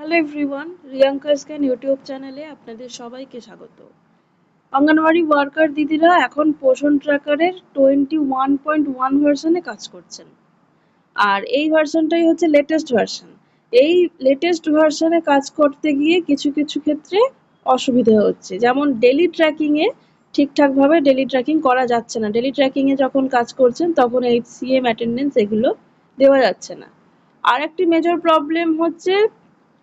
Hello everyone Riyanka scan YouTube চ্যানেলে আপনাদের সবাইকে স্বাগত। অঙ্গনওয়াড়ি ওয়ার্কার দিদিরা এখন পোষণ ট্র্যাকারের টোয়েন্টি ওয়ান পয়েন্ট ওয়ান ভার্সনে কাজ করছেন। আর এই ভার্সনটাই হচ্ছে লেটেস্ট ভার্সন এই লেটেস্ট ভার্সনে কাজ করতে গিয়ে কিছু কিছু ক্ষেত্রে অসুবিধা হচ্ছে। যেমন ডেলি ট্র্যাকিংয়ে ঠিকঠাকভাবে ডেলি ট্র্যাকিং করা যাচ্ছে না। ডেলি ট্র্যাকিংয়ে যখন কাজ করছেন, তখন এই সিএম অ্যাটেন্ডেন্স এগুলো দেওয়া যাচ্ছে না। আর একটি মেজর প্রবলেম হচ্ছে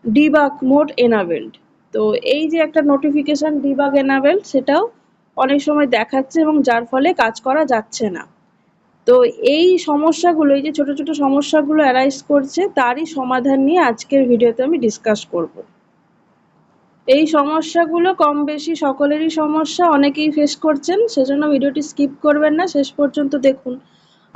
ডিবাগ মোড এনাবেলড তো এই যে একটা নোটিফিকেশন ডিবাগ এনাবেলড সেটাও অনেক সময় দেখাচ্ছে এবং যার ফলে কাজ করা যাচ্ছে না। তো এই সমস্যাগুলো, এই যে ছোট ছোট সমস্যাগুলো অ্যারাইজ করছে, তারই সমাধান নিয়ে আজকের ভিডিওতে আমি ডিসকাস করব। এই সমস্যাগুলো কম বেশি সকলেরই সমস্যা, অনেকেই ফেস করছেন, সেজন্য ভিডিওটি স্কিপ করবেন না। শেষ পর্যন্ত দেখুন।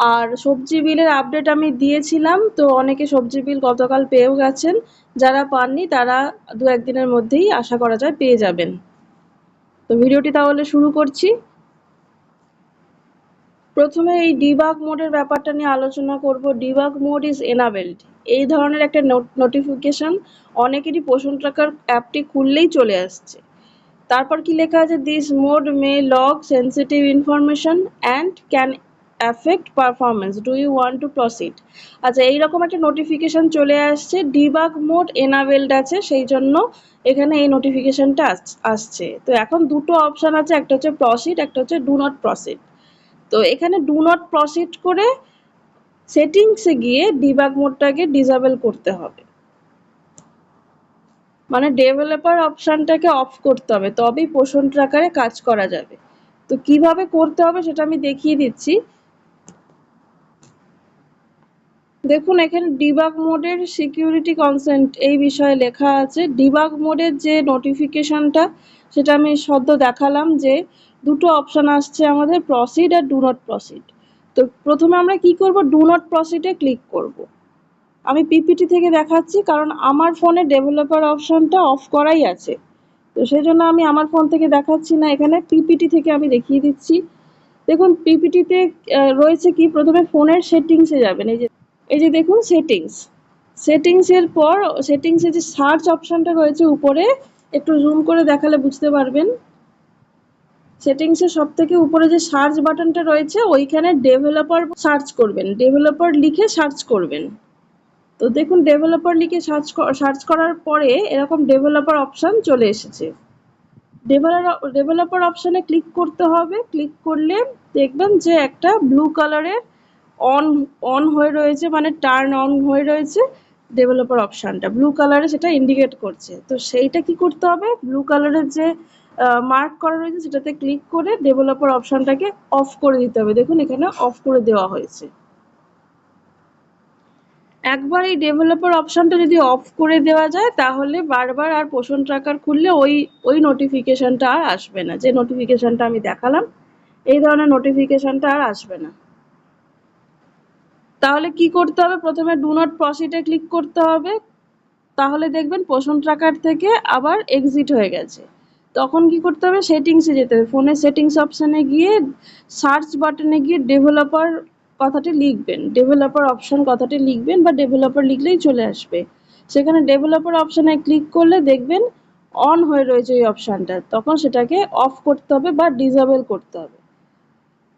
আর সবজি বিলের আপডেট আমি দিয়েছিলাম, তো অনেকে সবজি বিল গতকাল পেয়েও গেছেন। যারা পাননি, তারা দু একদিনের মধ্যেই আশা করা যায় পেয়ে যাবেন। তো ভিডিওটি তাহলে শুরু করছি। প্রথমে এই ডিবাগ মোডের ব্যাপারটা নিয়ে আলোচনা করব। ডিবাগ মোড ইজ এনাবেলড এই ধরনের একটা নোটিফিকেশন অনেকেরই পোষণ ট্রাকার অ্যাপটি খুললেই চলে আসছে। তারপর কি লেখা আছে? This mode may log sensitive information and can affect performance do you want to proceed আচ্ছা এইরকম একটা নোটিফিকেশন চলে আসছে ডিবাগ মোড এনাবেলড আছে, সেই জন্য এখানে এই নোটিফিকেশনটা আসছে। তো এখন দুটো অপশান আছে, একটা হচ্ছে প্রসিড একটা হচ্ছে ডু নট প্রসিড তো এখানে ডু নট প্রসিড করে সেটিংসে গিয়ে ডিবাগ মোডটাকে ডিসেবল করতে হবে। মানে ডেভেলপার অপশানটাকে অফ করতে হবে, তবেই পোষণ ট্রাকারে কাজ করা যাবে। তো কীভাবে করতে হবে সেটা আমি দেখিয়ে দিচ্ছি। দেখুন, এখানে ডিবাগ মোডের সিকিউরিটি কনসেন্ট এই বিষয়ে লেখা আছে। ডিবাগ মোডের যে নোটিফিকেশনটা সেটা আমি সদ্য দেখালাম যে দুটো অপশান আসছে আমাদের প্রসিড আর ডু নট প্রসিড তো প্রথমে আমরা কি করব? ডু নট প্রসিডে ক্লিক করব। আমি পিপিটি থেকে দেখাচ্ছি, কারণ আমার ফোনে ডেভেলপার অপশানটা অফ করাই আছে। তো সেই জন্য আমি আমার ফোন থেকে দেখাচ্ছি না, এখানে পিপিটি থেকে আমি দেখিয়ে দিচ্ছি। দেখুন পিপিটিতে রয়েছে কি? প্রথমে ফোনের সেটিংসে যাবেন, এই যে এই যে দেখুন সেটিংস সেটিংসের পর সেটিংসে যে সার্চ অপশানটা রয়েছে উপরে, একটু জুম করে দেখালে বুঝতে পারবেন। সেটিংসের সব থেকে উপরে যে সার্চ বাটনটা রয়েছে, ওইখানে ডেভেলপার সার্চ করবেন। ডেভেলপার লিখে সার্চ করবেন। তো দেখুন ডেভেলপার লিখে সার্চ সার্চ করার পরে এরকম ডেভেলপার অপশান চলে এসেছে। ডেভেলপার অপশানে ক্লিক করতে হবে। ক্লিক করলে দেখবেন যে একটা ব্লু কালারের অন অন হয়ে রয়েছে মানে টার্ন অন হয়ে রয়েছে ডেভেলপার অপশানটা ব্লু কালারে সেটা ইন্ডিকেট করছে। তো সেইটা কি করতে হবে? ব্লু কালারের যে মার্ক করা রয়েছে সেটাতে ক্লিক করে ডেভেলপার অপশানটাকে অফ করে দিতে হবে। দেখুন এখানে অফ করে দেওয়া হয়েছে। একবার এই ডেভেলপার অপশানটা যদি অফ করে দেওয়া যায়, তাহলে বারবার আর পোষণ ট্রাকার খুললে ওই ওই নোটিফিকেশানটা আর আসবে না। যে নোটিফিকেশানটা আমি দেখালাম, এই ধরনের নোটিফিকেশানটা আর আসবে না। তাহলে কি করতে হবে? প্রথমে ডু নট প্রসিডে ক্লিক করতে হবে। তাহলে দেখবেন পোষণ ট্রাকার থেকে আবার এক্সিট হয়ে গেছে। তখন কি করতে হবে? সেটিংসে যেতে হবে। ফোনের সেটিংস অপশানে গিয়ে সার্চ বাটনে গিয়ে ডেভেলপার কথাটি লিখবেন। ডেভেলপার অপশান কথাটি লিখবেন বা ডেভেলপার লিখলেই চলে আসবে। সেখানে ডেভেলপার অপশানে ক্লিক করলে দেখবেন অন হয়ে রয়েছে ওই অপশানটা তখন সেটাকে অফ করতে হবে বা ডিসেবল করতে হবে।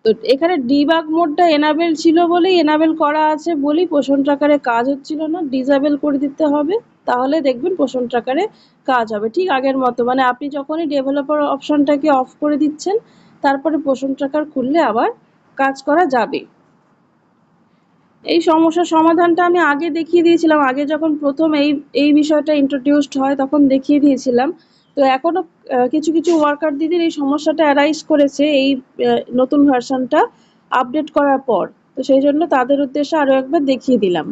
তো এখানে ডিবাগ মোডটা এনাবেল ছিল বলেই এনাবেল করা আছে বলেই পোষণ ট্রাকারে কাজ হচ্ছিল না। ডিসেবল করে দিতে হবে, তাহলে দেখবেন পোষণ ট্রাকারে কাজ হবে। ঠিক আগের মতো মানে আপনি যখনই ডেভেলপার অপশনটাকে অফ করে দিচ্ছেন, তারপরে পোষণ ট্রাকার খুললে আবার কাজ করা যাবে। এই সমস্যার সমাধানটা আমি আগে দেখিয়ে দিয়েছিলাম। আগে যখন প্রথম এই এই বিষয়টা ইন্ট্রোডিউসড হয়, তখন দেখিয়ে দিয়েছিলাম। তো এখনও কিছু কিছু ওয়ার্কার দিদির এই সমস্যাটা অ্যারাইজ করেছে এই নতুন ভার্সনটা আপডেট করার পর। তো সেই জন্য তাদের উদ্দেশ্যে আরও একবার দেখিয়ে দিলাম।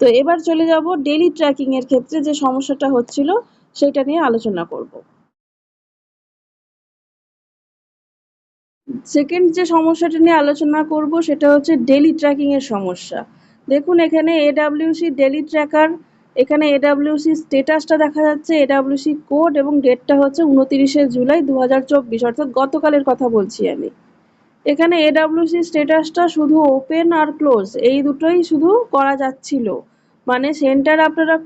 তো এবার চলে যাব ডেলি ট্র্যাকিং এর ক্ষেত্রে যে সমস্যাটা হচ্ছিল, সেটা নিয়ে আলোচনা করব। সেকেন্ড যে সমস্যাটা নিয়ে আলোচনা করব, সেটা হচ্ছে ডেলি ট্র্যাকিং এর সমস্যা। দেখুন এখানে এডাব্লিউসি ডেলি ট্র্যাকার এখানে এডাব্লিউসি স্টেটাসটা দেখা যাচ্ছে। এডাব্লিউসি কোড এবং ডেটটা হচ্ছে উনতিরিশে জুলাই দু হাজার চব্বিশ, অর্থাৎ গতকালের কথা বলছি আমি। এখানে এডাব্লিউসি স্টেটাসটা শুধু ওপেন আর ক্লোজ এই দুটোই শুধু করা যাচ্ছিল। মানে সেন্টার আপনারা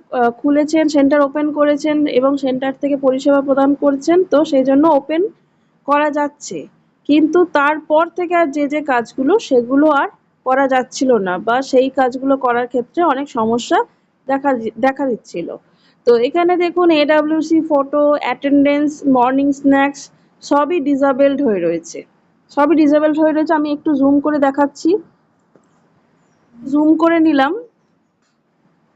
খুলেছেন সেন্টার ওপেন করেছেন এবং সেন্টার থেকে পরিষেবা প্রদান করছেন, তো সেই জন্য ওপেন করা যাচ্ছে। কিন্তু তারপর থেকে আর যে যে কাজগুলো, সেগুলো আর করা যাচ্ছিল না বা সেই কাজগুলো করার ক্ষেত্রে অনেক সমস্যা দেখা দেখা দিচ্ছিল। তো এখানে দেখুন AWC photo attendance morning snacks সবই ডিসেবলড হয়ে রয়েছে। সবই ডিসেবলড হয়ে রয়েছে, আমি একটু জুম করে দেখাচ্ছি। জুম করে নিলাম।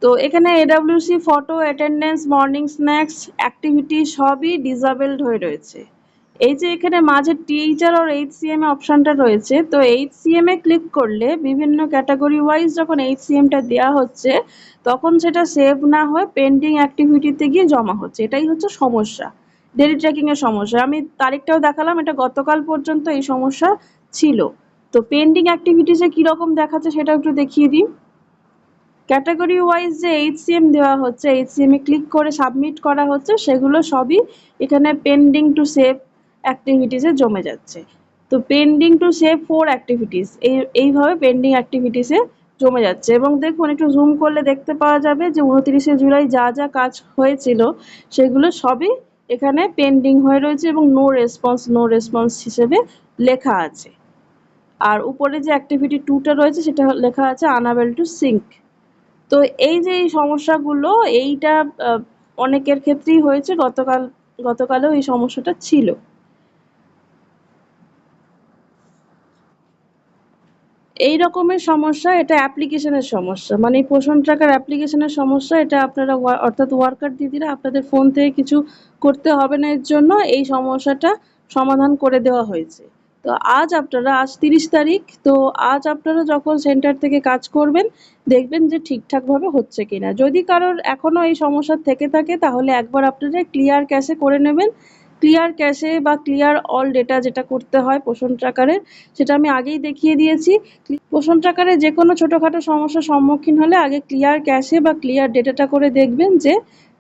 তো এখানে AWC photo attendance morning snacks activity সবই ডিসেবলড হয়ে রয়েছে। এই যে এখানে মাঝে টিএইচআর আর এইচসিএম এ অপশনটা রয়েছে, তো এইচসিএম এ ক্লিক করলে বিভিন্ন ক্যাটাগরি ওয়াইজ যখন এইচসিএম টা দেওয়া হচ্ছে, তখন সেটা সেভ না হয়ে পেন্ডিং অ্যাক্টিভিটিতে গিয়ে জমা হচ্ছে। এটাই হচ্ছে সমস্যা ডেলি ট্র্যাকিং এর সমস্যা। আমি তারিখটাও দেখালাম, এটা গতকাল পর্যন্ত এই সমস্যা ছিল। তো পেন্ডিং অ্যাক্টিভিটিসে কীরকম দেখাচ্ছে সেটা একটু দেখিয়ে দিই। ক্যাটাগরি ওয়াইজ যে এইচ এইচসিএম দেওয়া হচ্ছে এইচসিএম এ ক্লিক করে সাবমিট করা হচ্ছে, সেগুলো সবই এখানে পেন্ডিং টু সেভ অ্যাক্টিভিটিসে জমে যাচ্ছে। তো pending to save four activities এই, এইভাবে পেন্ডিং অ্যাক্টিভিটিসে জমে যাচ্ছে। এবং দেখুন, একটু জুম করলে দেখতে পাওয়া যাবে যে উনত্রিশে জুলাই যা যা কাজ হয়েছিল, সেগুলো সবই এখানে পেন্ডিং হয়ে রয়েছে এবং নো রেসপন্স নো রেসপন্স হিসেবে লেখা আছে। আর উপরে যে অ্যাক্টিভিটি টুটা রয়েছে, সেটা লেখা আছে আনাবেল টু সিঙ্ক তো এই যে এই সমস্যাগুলো, এইটা অনেকের ক্ষেত্রেই হয়েছে, গতকাল, গতকালেও এই সমস্যাটা ছিল। এই রকমের সমস্যা, এটা অ্যাপ্লিকেশনের সমস্যা। মানে পোষণ ট্রাকার অ্যাপ্লিকেশনের সমস্যা, এটা আপনারা অর্থাৎ ওয়ার্কার দিদিরা আপনাদের ফোন থেকে কিছু করতে হবে না, এর জন্য এই সমস্যাটা সমাধান করে দেওয়া হয়েছে। তো আজ আপনারা, আজ তিরিশ তারিখ, তো আজ আপনারা যখন সেন্টার থেকে কাজ করবেন, দেখবেন যে ঠিকঠাকভাবে হচ্ছে কিনা। যদি কারোর এখনও এই সমস্যা থেকে থাকে, তাহলে একবার আপনারা ক্লিয়ার ক্যাশে করে নেবেন। ক্লিয়ার ক্যাশে বা ক্লিয়ার অল ডেটা যেটা করতে হয় পোষণ ট্রাকারের সেটা আমি আগেই দেখিয়ে দিয়েছি। পোষণ ট্রাকারে যে কোনো ছোটোখাটো সমস্যার সম্মুখীন হলে আগে ক্লিয়ার ক্যাশে বা ক্লিয়ার ডেটাটা করে দেখবেন যে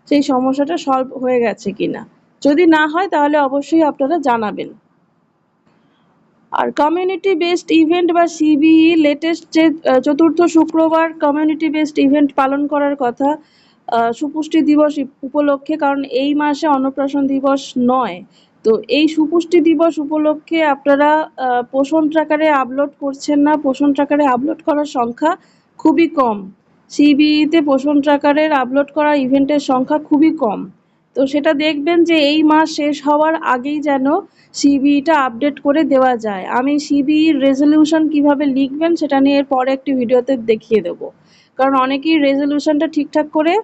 সেই সমস্যাটা সলভ হয়ে গেছে কিনা। যদি না হয় তাহলে অবশ্যই আপনারা জানাবেন। আর কমিউনিটি বেসড ইভেন্ট বা সিবিই লেটেস্ট যে চতুর্থ শুক্রবার কমিউনিটি বেসড ইভেন্ট পালন করার কথা সুপুষ্টি দিবস উপলক্ষে, কারণ এই মাসে অন্নপ্রাশন দিবস নয়। তো এই সুপুষ্টি দিবস উপলক্ষে আপনারা পোষণ ট্রাকারে আপলোড করছেন না, পোষণ ট্রাকারে আপলোড করার সংখ্যা খুবই কম। সিবিইতে পোষণ ট্রাকারের আপলোড করা ইভেন্টের সংখ্যা খুবই কম। তো সেটা দেখবেন যে এই মাস শেষ হওয়ার আগেই যেন সিবিইটা আপডেট করে দেওয়া যায়। আমি সিবিইর রেজলিউশন কীভাবে লিখবেন সেটা নিয়ে পরে একটি ভিডিওতে দেখিয়ে দেবো। কারণ অনেকেই রেজলিউশনটা ঠিকঠাক করে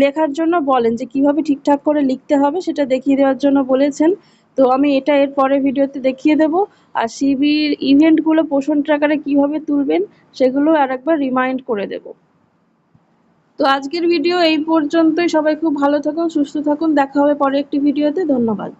লেখার জন্য বলেন যে কীভাবে ঠিকঠাক করে লিখতে হবে সেটা দেখিয়ে দেওয়ার জন্য বলেছেন। তো আমি এটা এর পরে ভিডিওতে দেখিয়ে দেব। আর সিবির ইভেন্টগুলো পোষণ ট্র্যাকারে কীভাবে তুলবেন সেগুলো আর একবার রিমাইন্ড করে দেব। তো আজকের ভিডিও এই পর্যন্তই। সবাই খুব ভালো থাকুন, সুস্থ থাকুন। দেখা হবে পরে একটি ভিডিওতে ধন্যবাদ।